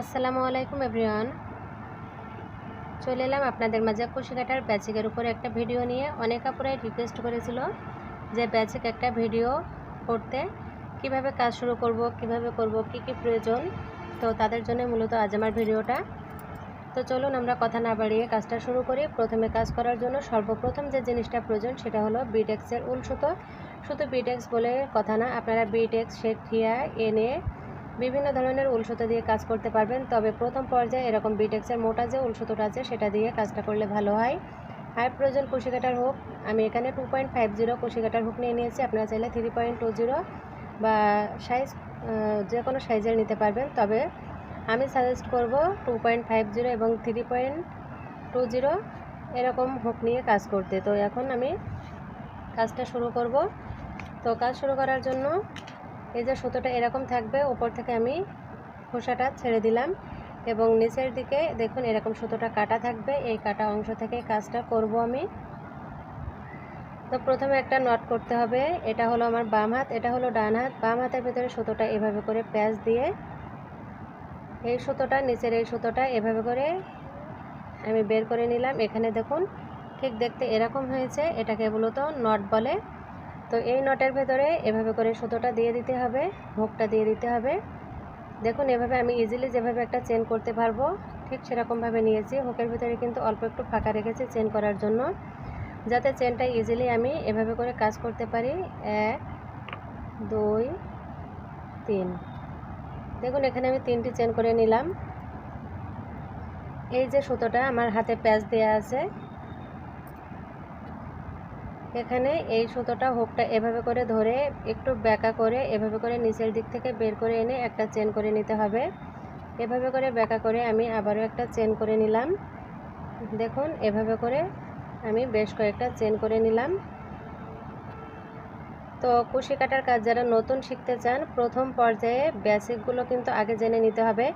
আসসালামু আলাইকুম এভরিওয়ান। চলে এলাম আপনাদের মাঝে কুশি কাটার ব্যাচিকের উপরে একটা ভিডিও নিয়ে। অনেক আপুরাই রিকোয়েস্ট করেছিল যে ব্যাচিক একটা ভিডিও করতে। কীভাবে কাজ শুরু করব, কীভাবে করব, কি কি প্রয়োজন, তো তাদের জন্য মূলত আজ আমার ভিডিওটা। তো চলুন আমরা কথা না বাড়িয়ে কাজটা শুরু করি। প্রথমে কাজ করার জন্য সর্বপ্রথম যে জিনিসটা প্রয়োজন সেটা হলো বিটেক্সের উল সুতো। শুধু বিটেক্স বলে কথা না, আপনারা বিটেক্স শেখিয়া এনে বিভিন্ন ধরনের উল সুতো দিয়ে কাজ করতে পারবেন। তবে প্রথম পর্যায়ে এরকম বিটেক্সের মোটা যে উল সুতোটা আছে, সেটা দিয়ে কাজটা করলে ভালো হয়। আর প্রয়োজন কুশি কাটার হুক। আমি এখানে টু পয়েন্ট ফাইভ জিরো কুশি কাটার হুক নিয়ে নিয়েছি। আপনারা চাইলে থ্রি পয়েন্ট টু জিরো বা সাইজ যে কোনো সাইজের নিতে পারবেন। তবে আমি সাজেস্ট করব টু পয়েন্ট ফাইভ জিরো এবং থ্রি পয়েন্ট টু জিরো এরকম হুক নিয়ে কাজ করতে। তো এখন আমি কাজটা শুরু করব। তো কাজ শুরু করার জন্য এই যে সুতোটা এরকম থাকবে, ওপর থেকে আমি খোসাটা ছেড়ে দিলাম এবং নিচের দিকে দেখুন এরকম সুতোটা কাটা থাকবে, এই কাটা অংশ থেকে কাজটা করব আমি। তো প্রথমে একটা নট করতে হবে, এটা হলো আমার বাম হাত, এটা হলো ডান হাত, বাম হাতের ভিতরে সুতোটা এভাবে করে প্যাচ দিয়ে এই সুতোটা, নিচের এই সুতোটা এভাবে করে আমি বের করে নিলাম। এখানে দেখুন ঠিক দেখতে এরকম হয়েছে, এটাকে মূলত নট বলে। তো এই নটের ভেতরে এভাবে করে সুতোটা দিয়ে দিতে হবে হুকটা দিয়ে দিতে হবে। দেখুন, এভাবে আমি ইজিলি যেভাবে একটা চেন করতে পারব, ঠিক সেরকমভাবে নিয়েছি। হুকের ভিতরে কিন্তু অল্প একটু ফাঁকা রেখেছি চেন করার জন্য। যাতে চেনটা ইজিলি আমি এভাবে করে কাজ করতে পারি। এক, দুই, তিন। দেখুন, এখানে আমি তিনটি চেন করে নিলাম। এই যে সুতোটা আমার হাতে প্যাচ দেওয়া আছে এখানে এই সুতোটা হুকটা এভাবে করে ধরে একটু ব্যাকা করে এভাবে করে নিচের দিক থেকে বের করে এনে একটা চেন করে নিতে হবে। এভাবে করে ব্যাকা করে আমি আবারও একটা চেন করে নিলাম। দেখুন, এভাবে করে আমি বেশ কয়েকটা চেন করে নিলাম। তো কুশি কাটার কাজ যারা নতুন শিখতে চান, প্রথম পর্যায়ে বেসিকগুলো কিন্তু আগে জেনে নিতে হবে।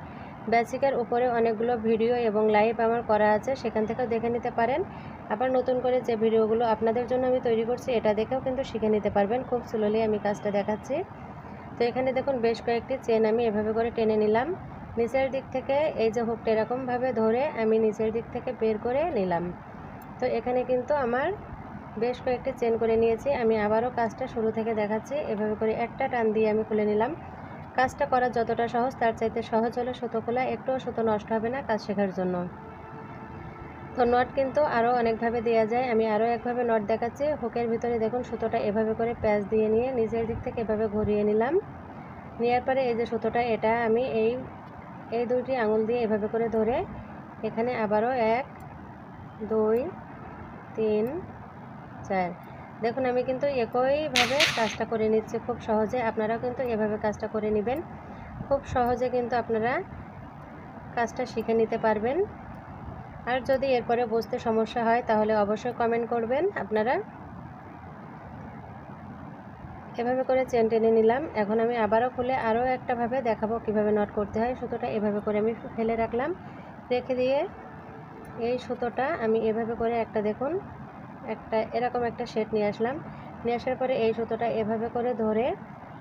বেসিকের উপরে অনেকগুলো ভিডিও এবং লাইভ আমার করা আছে, সেখান থেকেও দেখে নিতে পারেন। আবার নতুন করে যে ভিডিওগুলো আপনাদের জন্য আমি তৈরি করছি, এটা দেখেও কিন্তু শিখে নিতে পারবেন। খুব স্লোলি আমি কাজটা দেখাচ্ছি। তো এখানে দেখুন বেশ কয়েকটি চেন আমি এভাবে করে টেনে নিলাম। নিচের দিক থেকে এই যে হুকটা এরকমভাবে ধরে আমি নিচের দিক থেকে বের করে নিলাম। তো এখানে কিন্তু আমার বেশ কয়েকটি চেন করে নিয়েছি। আমি আবারও কাজটা শুরু থেকে দেখাচ্ছি। এভাবে করে একটা টান দিয়ে আমি খুলে নিলাম। কাজটা করা যতটা সহজ, তার চাইতে সহজ হলে সুতো খোলা একটুও সুতো নষ্ট হবে না কাজ শেখার জন্য। তো নট কিন্তু আরও অনেকভাবে দেওয়া যায়। আমি আরও একভাবে নট দেখাচ্ছি। হুকের ভিতরে দেখুন সুতোটা এভাবে করে প্যাচ দিয়ে নিয়ে নিজের দিক থেকে এভাবে ঘুরিয়ে নিলাম। নেওয়ার পরে এই যে সুতোটা, এটা আমি এই এই দুইটি আঙুল দিয়ে এভাবে করে ধরে এখানে আবারও এক, দুই, তিন, চার। দেখুন, আমি কিন্তু একইভাবে কাজটা করে নিচ্ছি। খুব সহজে আপনারাও কিন্তু এভাবে কাজটা করে নেবেন। খুব সহজে কিন্তু আপনারা কাজটা শিখে নিতে পারবেন। আর যদি এরপরে বুঝতে সমস্যা হয়, তাহলে অবশ্যই কমেন্ট করবেন। আপনারা এভাবে করে চেন টেনে নিলাম। এখন আমি আবারও খুলে আরও একটাভাবে দেখাবো কীভাবে নট করতে হয়। সুতোটা এভাবে করে আমি ফেলে রাখলাম। রেখে দিয়ে এই সুতোটা আমি এভাবে করে একটা দেখুন একটা, এরকম একটা শেড নিয়ে আসলাম। নিয়ে আসার পরে এই সুতোটা এভাবে করে ধরে,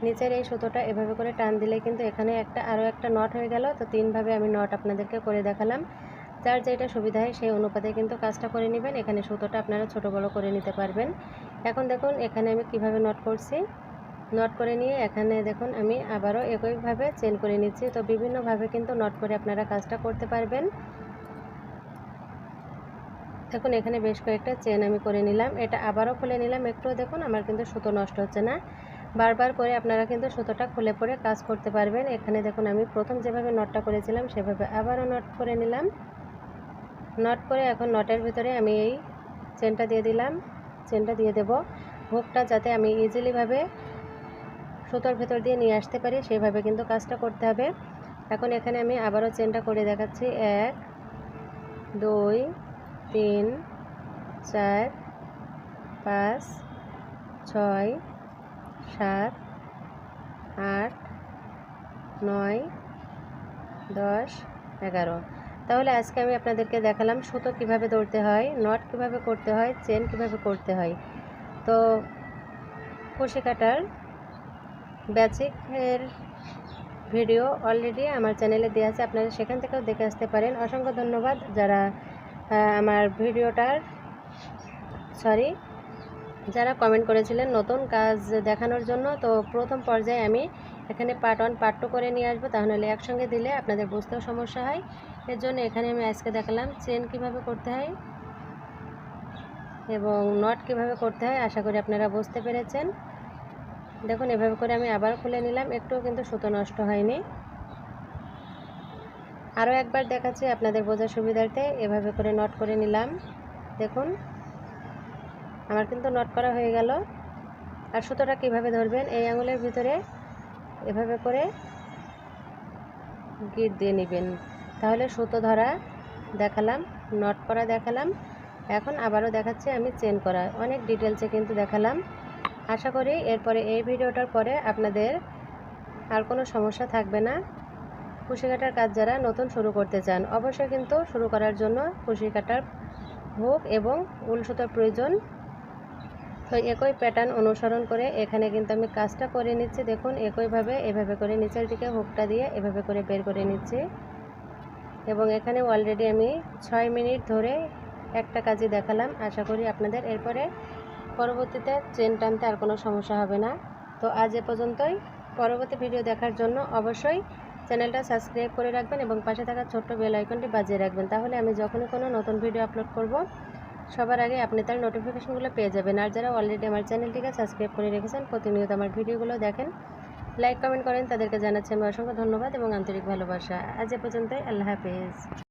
নিচের এই সুতোটা এভাবে করে টান দিলে কিন্তু এখানে একটা, আরও একটা নট হয়ে গেল। তো তিনভাবে আমি নট আপনাদেরকে করে দেখালাম। যার যেটা সুবিধা হয় সেই অনুপাতে কিন্তু কাজটা করে নেবেন। এখানে সুতোটা আপনারা ছোটো বড়ো করে নিতে পারবেন। এখন দেখুন, এখানে আমি কীভাবে নট করছি। নট করে নিয়ে এখানে দেখুন, আমি আবারও একইভাবে চেন করে নিচ্ছি। তো বিভিন্নভাবে কিন্তু নট করে আপনারা কাজটা করতে পারবেন। দেখুন, এখানে বেশ কয়েকটা চেন আমি করে নিলাম। এটা আবারও খুলে নিলাম। একটু দেখুন, আমার কিন্তু সুতো নষ্ট হচ্ছে না। বারবার করে আপনারা কিন্তু সুতোটা খুলে পরে কাজ করতে পারবেন। এখানে দেখুন, আমি প্রথম যেভাবে নটটা করেছিলাম, সেভাবে আবারও নট করে নিলাম। নট করে এখন নটের ভিতরে আমি এই চেনটা দিয়ে দিলাম। চেনটা দিয়ে দেব। হুকটা যাতে আমি ইজিলিভাবে সুতোর ভেতর দিয়ে নিয়ে আসতে পারি সেইভাবে কিন্তু কাজটা করতে হবে। এখন এখানে আমি আবারও চেনটা করে দেখাচ্ছি। এক, দুই তিন, চার, পাঁচ, ছয়, সাত, আট, নয়, দশ, এগারো। তাহলে আজকে আমি আপনাদেরকে দেখালাম সুতো কীভাবে দৌড়তে হয় নট কীভাবে করতে হয় চেন কীভাবে করতে হয়। তো কুশি কাটার বেচিকের ভিডিও অলরেডি আমার চ্যানেলে দেওয়া আছে, আপনারা সেখান থেকেও দেখে আসতে পারেন। অসংখ্য ধন্যবাদ যারা আমার ভিডিওটার সরি যারা কমেন্ট করেছিলেন নতুন কাজ দেখানোর জন্য, তো প্রথম পর্যায়ে আমি এখানে পার্ট ওয়ান পার্ট টু করে নিয়ে আসব। তাহলে একসঙ্গে দিলে আপনাদের বুঝতেও সমস্যা হয়। এর জন্য এখানে আমি আজকে দেখালাম চেন কীভাবে করতে হয় এবং নট কীভাবে করতে হয়, আশা করি আপনারা বুঝতে পেরেছেন। দেখুন, এভাবে করে আমি আবার খুলে নিলাম। একটুও কিন্তু সুতো নষ্ট হয়নি। আরও একবার দেখাচ্ছি আপনাদের বোঝার সুবিধার্থে। এভাবে করে নট করে নিলাম। দেখুন, আমার কিন্তু নট করা হয়ে গেল। আর সুতোটা কীভাবে ধরবেন, এই আঙুলের ভিতরে এভাবে করে গিট দিয়ে নেবেন। তাহলে সুতো ধরা দেখালাম নট করা দেখালাম। এখন আবারও দেখাচ্ছি আমি চেন করা। অনেক ডিটেলসে কিন্তু দেখালাম। আশা করি এরপরে এই ভিডিওটার পরে আপনাদের আর কোনো সমস্যা থাকবে না। কুশি কাটার কাজ যারা নতুন শুরু করতে চান, অবশ্যই কিন্তু শুরু করার জন্য কুশি কাটার হুক এবং উল সুতোর প্রয়োজন। তো একই প্যাটার্ন অনুসরণ করে এখানে কিন্তু আমি কাজটা করে নিচ্ছি। দেখুন, একইভাবে, এভাবে করে নিচের দিকে হুকটা দিয়ে এভাবে করে বের করে নিচ্ছি। এবং এখানে অলরেডি আমি ছয় মিনিট ধরে একটা কাজই দেখালাম। আশা করি আপনাদের এরপরে পরবর্তীতে চেন টানতে আর কোনো সমস্যা হবে না। তো আজ এ পর্যন্তই। পরবর্তী ভিডিও দেখার জন্য অবশ্যই চ্যানেলটা সাবস্ক্রাইব করে রাখবেন এবং পাশে থাকা ছোট্ট বেল আইকনটি বাজিয়ে রাখবেন। তাহলে আমি যখনই কোনো নতুন ভিডিও আপলোড করব, সবার আগে আপনি তার নোটিফিকেশনগুলো পেয়ে যাবেন। আর যারা অলরেডি আমার চ্যানেলটিকে সাবস্ক্রাইব করে রেখেছেন, প্রতিনিয়ত আমার ভিডিওগুলো দেখেন লাইক কমেন্ট করেন, তাদেরকে জানাচ্ছি আমি অসংখ্য ধন্যবাদ এবং আন্তরিক ভালোবাসা। আজ এ পর্যন্তই, আল্লাহ হাফেজ।